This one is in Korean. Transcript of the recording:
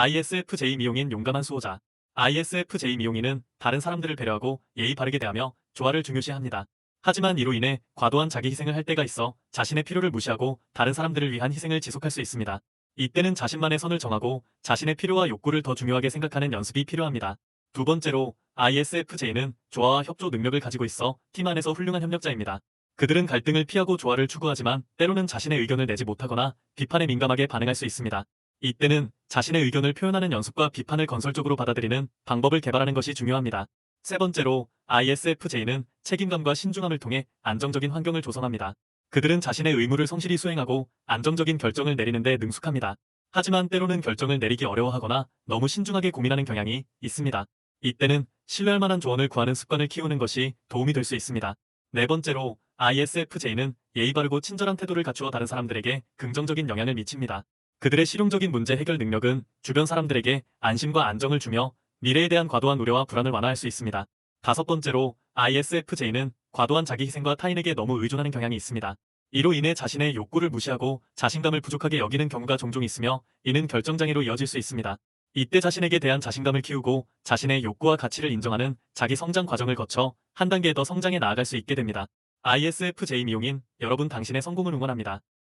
ISFJ 미용인 용감한 수호자. ISFJ 미용인은 다른 사람들을 배려하고 예의 바르게 대하며 조화를 중요시합니다. 하지만 이로 인해 과도한 자기 희생을 할 때가 있어 자신의 필요를 무시하고 다른 사람들을 위한 희생을 지속할 수 있습니다. 이때는 자신만의 선을 정하고 자신의 필요와 욕구를 더 중요하게 생각하는 연습이 필요합니다. 두 번째로 ISFJ는 조화와 협조 능력을 가지고 있어 팀 안에서 훌륭한 협력자입니다. 그들은 갈등을 피하고 조화를 추구하지만 때로는 자신의 의견을 내지 못하거나 비판에 민감하게 반응할 수 있습니다. 이때는 자신의 의견을 표현하는 연습과 비판을 건설적으로 받아들이는 방법을 개발하는 것이 중요합니다. 세 번째로 ISFJ는 책임감과 신중함을 통해 안정적인 환경을 조성합니다. 그들은 자신의 의무를 성실히 수행하고 안정적인 결정을 내리는 데 능숙합니다. 하지만 때로는 결정을 내리기 어려워하거나 너무 신중하게 고민하는 경향이 있습니다. 이때는 신뢰할 만한 조언을 구하는 습관을 키우는 것이 도움이 될 수 있습니다. 네 번째로 ISFJ는 예의 바르고 친절한 태도를 갖추어 다른 사람들에게 긍정적인 영향을 미칩니다. 그들의 실용적인 문제 해결 능력은 주변 사람들에게 안심과 안정을 주며 미래에 대한 과도한 우려와 불안을 완화할 수 있습니다. 다섯 번째로 ISFJ는 과도한 자기 희생과 타인에게 너무 의존하는 경향이 있습니다. 이로 인해 자신의 욕구를 무시하고 자신감을 부족하게 여기는 경우가 종종 있으며 이는 결정장애로 이어질 수 있습니다. 이때 자신에게 대한 자신감을 키우고 자신의 욕구와 가치를 인정하는 자기 성장 과정을 거쳐 한 단계 더 성장해 나아갈 수 있게 됩니다. ISFJ 미용인 여러분 당신의 성공을 응원합니다.